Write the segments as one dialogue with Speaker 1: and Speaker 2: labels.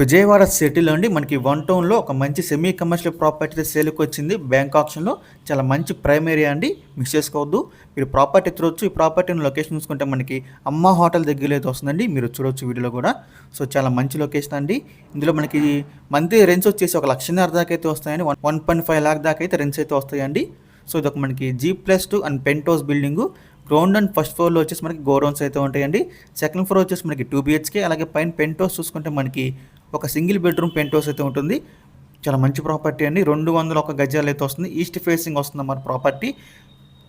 Speaker 1: విజయవాడ సిటీలో అండి మనకి వన్ టౌన్లో ఒక మంచి సెమీ కమర్షియల్ ప్రాపర్టీ సేల్కి వచ్చింది. బ్యాంక్ ఆప్షన్లో చాలా మంచి ప్రైమ్ ఏరియా అండి. మిస్ చేసుకోవద్దు. మీరు ప్రాపర్టీ చూడొచ్చు ఈ ప్రాపర్టీని లొకేషన్ చూసుకుంటే మనకి అమ్మ హోటల్ దగ్గరలో అయితే వస్తుందండి. మీరు చూడొచ్చు వీడియోలో కూడా. సో చాలా మంచి లొకేషన్ అండి. ఇందులో మనకి మంత్లీ రెంట్స్ వచ్చేసి ఒక లక్షన్నర దాకా అయితే వస్తాయండి. One one point five lakh దాకా అయితే రెంట్స్ అయితే వస్తాయండి. సో ఇది ఒక మనకి G plus two and penthouse building ground and first ఫ్లోర్లో వచ్చేసి మనకి గోరౌన్స్ అయితే ఉంటాయండి. సెకండ్ ఫ్లోర్ వచ్చేసి మనకి టూ బిహెచ్కే అలాగే పైన పెంట్ హౌస్ చూసుకుంటే మనకి ఒక సింగిల్ బెడ్రూమ్ పెంట్ హౌస్ అయితే ఉంటుంది. చాలా మంచి ప్రాపర్టీ అండి. రెండు వందల ఒక గజాలు అయితే వస్తుంది. ఈస్ట్ ఫేసింగ్ వస్తుంది మన ప్రాపర్టీ.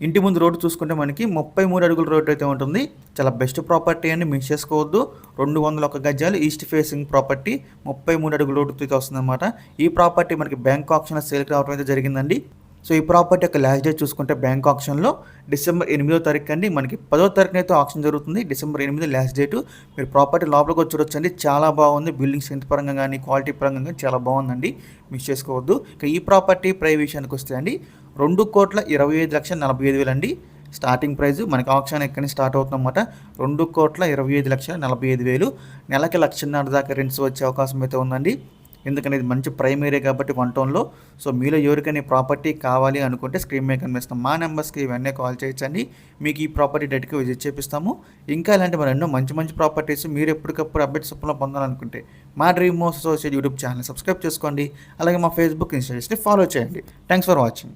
Speaker 1: ఇంటి ముందు రోడ్డు చూసుకుంటే మనకి ముప్పై మూడు అడుగుల రోడ్డు అయితే ఉంటుంది. చాలా బెస్ట్ ప్రాపర్టీ అని మిస్ చేసుకోవద్దు. రెండు వందల ఒక గజాలు ఈస్ట్ ఫేసింగ్ ప్రాపర్టీ. ముప్పై మూడు అడుగుల రోడ్డు అయితే వస్తుందన్నమాట. ఈ ప్రాపర్టీ మనకి బ్యాంక్ ఆప్షన్ సేల్కి రావడం అయితే జరిగిందండి. సో ఈ ప్రాపర్టీ యొక్క లాస్ట్ డేట్ చూసుకుంటే బ్యాంక్ ఆప్షన్లో డిసెంబర్ ఎనిమిదో తారీఖు అండి. మనకి పదో తారీఖున అయితే ఆప్షన్ జరుగుతుంది. డిసెంబర్ ఎనిమిది లాస్ట్ డేటు. మీరు ప్రాపర్టీ లోపలికి వచ్చి చూడొచ్చు అండి చాలా బాగుంది. బిల్డింగ్ స్ట్రెంత్ పరంగా కానీ క్వాలిటీ పరంగా కానీ చాలా బాగుందండి. మిస్ చేసుకోవద్దు. ఇక ఈ ప్రాపర్టీ ప్రైస్ విషయానికి వస్తే అండి రెండు కోట్ల ఇరవై ఐదు లక్షల నలభై ఐదు వేలు అండి స్టార్టింగ్ ప్రైస్ మనకి ఆప్షన్ ఎక్కడి నుంచి స్టార్ట్ అవుతుందన్నమాట. రెండు కోట్ల ఇరవై ఐదు లక్షల నలభై ఐదు వేలు. నెలకి లక్షన్నర దాకా రెంట్స్ వచ్చే అవకాశం అయితే ఉందండి. ఎందుకంటే ఇది మంచి ప్రైమరీ కాబట్టి వన్ టౌన్లో సో మీలో ఎవరికైనా ప్రాపర్టీ కావాలి అనుకుంటే స్క్రీన్ మీద కనిపిస్తాం మా నెంబర్స్కి ఇవన్నీ కాల్ చేయొచ్చండి. మీకు ఈ ప్రాపర్టీ డేట్కి విజిట్ చేపిస్తాము. ఇంకా ఇలాంటి మరి ఎన్నో మంచి మంచి ప్రాపర్టీస్ మీరు ఎప్పటికప్పుడు అప్డేట్స్ సొప్పులో పొందాలనుకుంటే మా డ్రీమ్ మోస్ అసోసియేట్ యూట్యూబ్ ఛానల్ సబ్స్క్రైబ్ చేసుకోండి. అలాగే మా ఫేస్బుక్ ఇన్స్టాగ్రామ్స్ని ఫాలో చేయండి. Thanks for watching.